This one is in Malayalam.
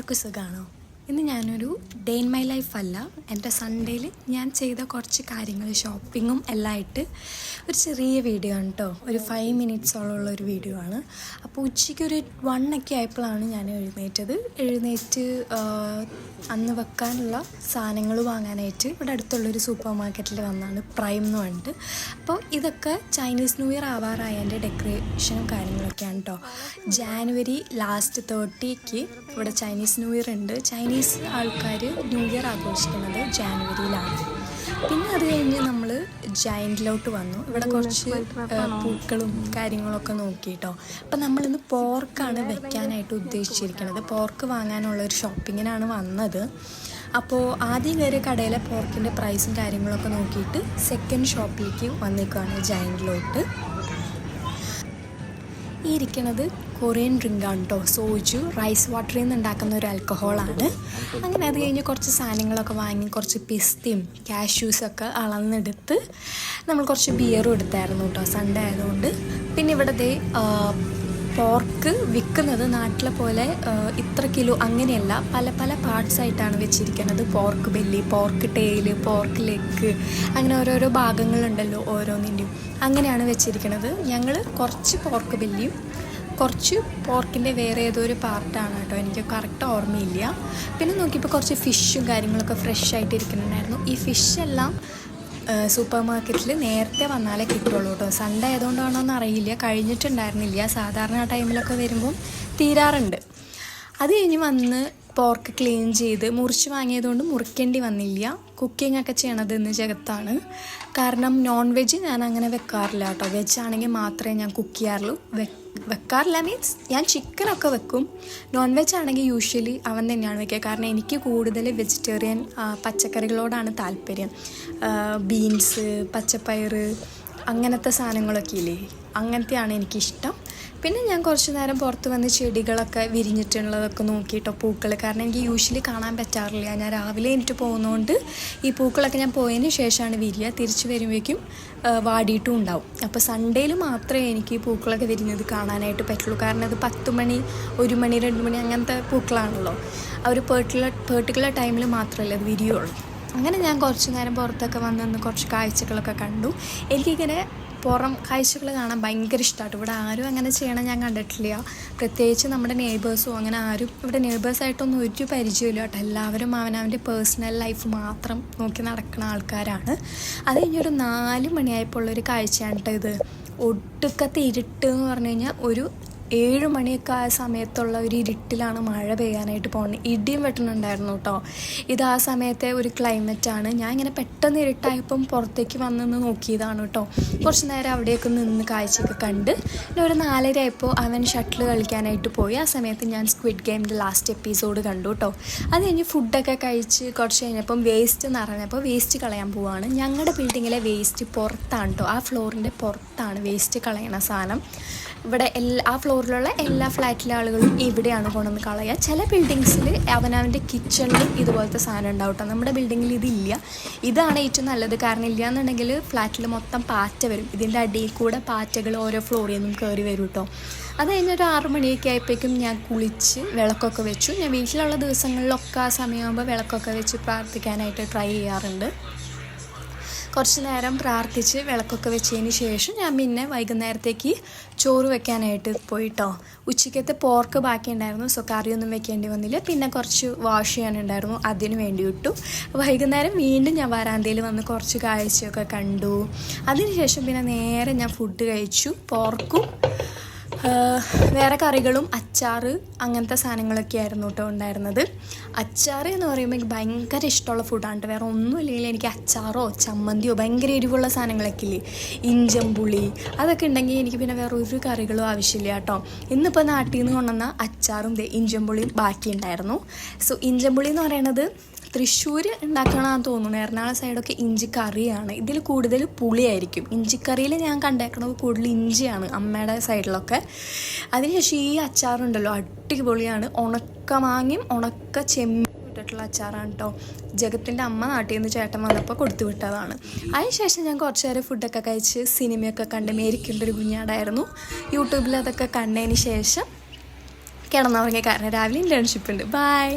എല്ലാവർക്കും സുഖമാണോ ഇന്ന് ഞാനൊരു ഡേ ഇൻ മൈ ലൈഫ് അല്ല. എന്റെ സൺഡേയിൽ ഞാൻ ചെയ്ത കുറച്ച് കാര്യങ്ങൾ ഷോപ്പിങ്ങും എല്ലാം ആയിട്ട് ഒരു ചെറിയ വീഡിയോ ആണ് കേട്ടോ ഒരു ഫൈവ് മിനിറ്റ്സോളം ഉള്ള ഒരു വീഡിയോ ആണ്. അപ്പോൾ ഉച്ചയ്ക്ക് ഒരു വൺ ഒക്കെ ആയപ്പോഴാണ് ഞാൻ എഴുന്നേറ്റത്. എഴുന്നേറ്റ് അന്ന് വെക്കാനുള്ള സാധനങ്ങൾ വാങ്ങാനായിട്ട് ഇവിടെ അടുത്തുള്ളൊരു സൂപ്പർ മാർക്കറ്റിൽ വന്നാണ് പ്രൈം എന്ന് പറഞ്ഞിട്ട്. അപ്പോൾ ഇതൊക്കെ ചൈനീസ് ന്യൂ ഇയർ ആവാറായതിന്റെ ഡെക്കറേഷനും കാര്യങ്ങളൊക്കെയാണ് കേട്ടോ ജാനുവരി ലാസ്റ്റ് തേർട്ടിക്ക് ഇവിടെ ചൈനീസ് ന്യൂ ഇയർ ഉണ്ട്. ചൈനീസ് ആൾക്കാർ ന്യൂ ഇയർ ആഘോഷിക്കുന്നത് ജാനുവരിയിലാണ്. പിന്നെ അത് കഴിഞ്ഞ് നമ്മൾ ജയന്റിലോട്ട് വന്നു. ഇവിടെ കുറച്ച് പൂക്കളും കാര്യങ്ങളൊക്കെ നോക്കിയിട്ടോ അപ്പം നമ്മളിന്ന് പോർക്കാണ് വെക്കാനായിട്ട് ഉദ്ദേശിച്ചിരിക്കുന്നത്. പോർക്ക് വാങ്ങാനുള്ള ഒരു ഷോപ്പിങ്ങിനാണ് വന്നത്. അപ്പോൾ ആദ്യം കയറിയ കടയിലെ പോർക്കിന്റെ പ്രൈസും കാര്യങ്ങളൊക്കെ നോക്കിയിട്ട് സെക്കൻഡ് ഷോപ്പിലേക്ക് വന്നേക്കുവാണ് ജയന്റിലോട്ട് ഈ ഇരിക്കുന്നത് കൊറിയൻ ഡ്രിങ്കാണ് കേട്ടോ സോജു റൈസ് വാട്ടറിൽ നിന്ന് ഉണ്ടാക്കുന്ന ഒരു ആൽക്കഹോളാണ് അങ്ങനെ അത് കഴിഞ്ഞ് കുറച്ച് സാധനങ്ങളൊക്കെ വാങ്ങി കുറച്ച് പിസ്തയും കാഷ്യൂസൊക്കെ അളന്നെടുത്ത് നമ്മൾ കുറച്ച് ബിയറും എടുത്തായിരുന്നു കേട്ടോ സൺഡേ ആയതുകൊണ്ട്. പിന്നെ ഇവിടത്തെ പോർക്ക് വിൽക്കുന്നത് നാട്ടിലെ പോലെ ഇത്ര കിലോ അങ്ങനെയല്ല. പല പല പാർട്സ് ആയിട്ടാണ് വെച്ചിരിക്കുന്നത്. Pork belly pork tail pork leg അങ്ങനെ ഓരോരോ ഭാഗങ്ങളുണ്ടല്ലോ ഓരോന്നിന്റെയും. അങ്ങനെയാണ് വെച്ചിരിക്കുന്നത്. ഞങ്ങൾ കുറച്ച് പോർക്ക് ബെല്ലിയും കുറച്ച് പോർക്കിന്റെ വേറെ ഏതോ ഒരു പാർട്ടാണ് കേട്ടോ. എനിക്ക് കറക്റ്റ് ഓർമ്മയില്ല. പിന്നെ നോക്കിയപ്പോൾ കുറച്ച് ഫിഷും കാര്യങ്ങളൊക്കെ ഫ്രഷ് ആയിട്ട് ഇരിക്കുന്നുണ്ടായിരുന്നു. ഈ ഫിഷെല്ലാം സൂപ്പർ മാർക്കറ്റിൽ നേരത്തെ വന്നാലേ കിട്ടുള്ളൂ കേട്ടോ സൺഡേ ആയതുകൊണ്ടാണോ എന്ന് അറിയില്ല. കഴിഞ്ഞിട്ടുണ്ടായിരുന്നില്ല. സാധാരണ ആ ടൈമിലൊക്കെ വരുമ്പം തീരാറുണ്ട്. അത് കഴിഞ്ഞ് വന്ന് പോർക്ക് ക്ലീൻ ചെയ്ത് മുറിച്ച് വാങ്ങിയതുകൊണ്ട് മുറിക്കേണ്ടി വന്നില്ല. കുക്കിംഗ് ഒക്കെ ചെയ്യണത് ഇന്ന് ജഗത്താണ്. കാരണം നോൺ വെജ് ഞാൻ അങ്ങനെ വെക്കാറില്ല കേട്ടോ. വെജ് ആണെങ്കിൽ മാത്രമേ ഞാൻ കുക്ക് ചെയ്യാറുള്ളൂ. വെക്കാറില്ല മീൻസ് ഞാൻ ചിക്കനൊക്കെ വെക്കും. നോൺ വെജ് ആണെങ്കിൽ യൂഷ്വലി അവൻ തന്നെയാണ് വെക്കുക. കാരണം എനിക്ക് കൂടുതൽ വെജിറ്റേറിയൻ പച്ചക്കറികളോടാണ് താല്പര്യം. ബീൻസ് പച്ചപ്പയർ അങ്ങനത്തെ സാധനങ്ങളൊക്കെ ഇല്ലേ? അങ്ങനത്തെയാണ് എനിക്കിഷ്ടം. പിന്നെ ഞാൻ കുറച്ച് നേരം പുറത്ത് വന്ന് ചെടികളൊക്കെ വിരിഞ്ഞിട്ടുള്ളതൊക്കെ നോക്കിയിട്ടോ പൂക്കൾ കാരണം എനിക്ക് യൂഷ്വലി കാണാൻ പറ്റാറില്ല. ഞാൻ രാവിലെ എനിക്ക് പോകുന്നതുകൊണ്ട് ഈ പൂക്കളൊക്കെ ഞാൻ പോയതിന് ശേഷമാണ് വിരിയുക തിരിച്ച് വരുമ്പോഴേക്കും വാടിയിട്ടും ഉണ്ടാവും. അപ്പോൾ സൺഡേയിൽ മാത്രമേ എനിക്ക് ഈ പൂക്കളൊക്കെ വിരിഞ്ഞത് കാണാനായിട്ട് പറ്റുള്ളൂ. കാരണം അത് പത്ത് മണി ഒരു മണി രണ്ട് മണി അങ്ങനത്തെ പൂക്കളാണല്ലോ. ആ ഒരു പെർട്ടിക്കുലർ പെർട്ടിക്കുലർ ടൈമിൽ മാത്രമല്ല അത് വിരിയുള്ളൂ. അങ്ങനെ ഞാൻ കുറച്ച് നേരം പുറത്തൊക്കെ വന്ന് കുറച്ച് കാഴ്ചകളൊക്കെ കണ്ടു. എനിക്കിങ്ങനെ പുറം കാഴ്ചകൾ കാണാൻ ഭയങ്കര ഇഷ്ടമായിട്ട് ഇവിടെ ആരും അങ്ങനെ ചെയ്യണം ഞാൻ കണ്ടിട്ടില്ല. പ്രത്യേകിച്ച് നമ്മുടെ നെയ്ബേഴ്സും അങ്ങനെ ആരും ഇവിടെ നെയ്ബേഴ്സായിട്ടൊന്നും ഒരു പരിചയമില്ല കേട്ടോ. എല്ലാവരും അവനവന്റെ പേഴ്സണൽ ലൈഫ് മാത്രം നോക്കി നടക്കുന്ന ആൾക്കാരാണ്. അത് കഴിഞ്ഞൊരു നാല് മണിയായപ്പോൾ ഉള്ളൊരു കാഴ്ചയാണ് കേട്ടോ ഇത്. ഒടുക്കത്തെ ഇരുട്ട് എന്ന് പറഞ്ഞു കഴിഞ്ഞാൽ ഒരു ഏഴ് മണിയൊക്കെ ആയ സമയത്തുള്ള ഒരു ഇരുട്ടിലാണ് മഴ പെയ്യാനായിട്ട് പോകുന്നത്. ഇടിയും വെട്ടുന്നുണ്ടായിരുന്നു കേട്ടോ ഇത് ആ സമയത്തെ ഒരു ക്ലൈമറ്റാണ് ഞാൻ ഇങ്ങനെ പെട്ടെന്ന് ഇരുട്ടായപ്പം പുറത്തേക്ക് വന്നെന്ന് നോക്കിയതാണ് കേട്ടോ കുറച്ച് നേരം അവിടെയൊക്കെ നിന്ന് കാഴ്ചയൊക്കെ കണ്ട് പിന്നെ ഒരു നാലര ആയപ്പോൾ അവൻ ഷട്ടിൽ കളിക്കാനായിട്ട് പോയി. ആ സമയത്ത് ഞാൻ സ്ക്വിഡ് ഗെയിമിന്റെ ലാസ്റ്റ് എപ്പിസോഡ് കണ്ടു കേട്ടോ അത് കഴിഞ്ഞ് ഫുഡൊക്കെ കഴിച്ച് കുറച്ച് കഴിഞ്ഞപ്പം വേസ്റ്റ് നിറഞ്ഞപ്പോൾ വേസ്റ്റ് കളയാൻ പോവാണ്. ഞങ്ങളുടെ ബിൽഡിങ്ങിലെ വേസ്റ്റ് പുറത്താണ് കേട്ടോ ആ ഫ്ലോറിന്റെ പുറത്താണ് വേസ്റ്റ് കളയണ സാധനം. ഇവിടെ എല്ലാ ആ ഫ്ലോറിലുള്ള എല്ലാ ഫ്ലാറ്റിലെ ആളുകളും ഇവിടെയാണ് കൊണ്ടുവന്ന് കളയുക ചില ബിൽഡിങ്സിൽ അവനവന്റെ കിച്ചണിലും ഇതുപോലത്തെ സാധനം ഉണ്ടാവും കേട്ടോ നമ്മുടെ ബിൽഡിങ്ങിൽ ഇതില്ല. ഇതാണ് ഏറ്റവും നല്ലത്. കാരണം ഇല്ല എന്നുണ്ടെങ്കിൽ ഫ്ലാറ്റിൽ മൊത്തം പാറ്റ വരും. ഇതിന്റെ അടിയിൽ കൂടെ പാറ്റകൾ ഓരോ ഫ്ലോറിൽ നിന്നും കയറി വരും കേട്ടോ അത് കഴിഞ്ഞൊരു ആറ് മണിയൊക്കെ ആയപ്പോഴേക്കും ഞാൻ കുളിച്ച് വിളക്കൊക്കെ വെച്ചു. ഞാൻ വീട്ടിലുള്ള ദിവസങ്ങളിലൊക്കെ ആ സമയമാകുമ്പോൾ വിളക്കൊക്കെ വെച്ച് പ്രാർത്ഥിക്കാനായിട്ട് ട്രൈ ചെയ്യാറുണ്ട്. കുറച്ച് നേരം പ്രാർത്ഥിച്ച് വിളക്കൊക്കെ വെച്ചതിന് ശേഷം ഞാൻ പിന്നെ വൈകുന്നേരത്തേക്ക് ചോറ് വെക്കാനായിട്ട് പോയിട്ടോ. ഉച്ചയ്ക്കത്തെ പോർക്ക് ബാക്കി ഉണ്ടായിരുന്നു സോ കറിയൊന്നും വെക്കേണ്ടി വന്നില്ല. പിന്നെ കുറച്ച് വാഷ് ചെയ്യാനുണ്ടായിരുന്നു അതിന് വേണ്ടി ഇട്ടു വൈകുന്നേരം വീണ്ടും ഞാൻ വരാന്തയിൽ വന്ന് കുറച്ച് കാഴ്ചയൊക്കെ കണ്ടു. അതിനുശേഷം പിന്നെ നേരെ ഞാൻ ഫുഡ് കഴിച്ചു പോർക്കും വേറെ കറികളും അച്ചാറ് അങ്ങനത്തെ സാധനങ്ങളൊക്കെ ആയിരുന്നു കേട്ടോ ഉണ്ടായിരുന്നത്. അച്ചാറ് എന്ന് പറയുമ്പോൾ എനിക്ക് ഭയങ്കര ഇഷ്ടമുള്ള ഫുഡാണ് വേറെ ഒന്നും ഇല്ലെങ്കിൽ എനിക്ക് അച്ചാറോ ചമ്മന്തിയോ ഭയങ്കര എരിവുള്ള സാധനങ്ങളൊക്കെ ഇല്ലേ? ഇഞ്ചമ്പുളി അതൊക്കെ ഉണ്ടെങ്കിൽ എനിക്ക് പിന്നെ വേറെ ഒരു കറികളും ആവശ്യമില്ല കേട്ടോ ഇന്നിപ്പോൾ നാട്ടിൽ നിന്ന് കൊണ്ടുവന്ന അച്ചാറും ഇഞ്ചമ്പുളിയും ബാക്കി ഉണ്ടായിരുന്നു. സോ ഇഞ്ചമ്പുളി എന്ന് പറയുന്നത് തൃശ്ശൂർ ഉണ്ടാക്കണമെന്ന് തോന്നുന്നു. എറണാകുളം സൈഡൊക്കെ ഇഞ്ചി കറിയാണ്. ഇതിൽ കൂടുതൽ പുളിയായിരിക്കും. ഇഞ്ചിക്കറിയിൽ ഞാൻ കണ്ടേക്കണത് കൂടുതൽ ഇഞ്ചിയാണ് അമ്മയുടെ സൈഡിലൊക്കെ അതിനുശേഷം ഈ അച്ചാറുണ്ടല്ലോ അടിപൊളിയാണ്. ഉണക്ക മാങ്ങയും ഉണക്ക ചെമ്മീൻ ഇട്ടിട്ടുള്ള അച്ചാറാണ് കേട്ടോ ജഗത്തിന്റെ അമ്മ നാട്ടിൽ നിന്ന് ചേട്ടൻ വന്നപ്പോൾ കൊടുത്തു വിട്ടതാണ്. അതിനുശേഷം ഞാൻ കുറച്ച് നേരം ഫുഡൊക്കെ കഴിച്ച് സിനിമയൊക്കെ കണ്ട് മേരിക്കേണ്ട ഒരു കുഞ്ഞാടായിരുന്നു. യൂട്യൂബിൽ അതൊക്കെ കണ്ടതിന് ശേഷം കിടന്നുറങ്ങിയ കാരണം രാവിലെ ഇന്റേൺഷിപ്പ് ഉണ്ട്. ബൈ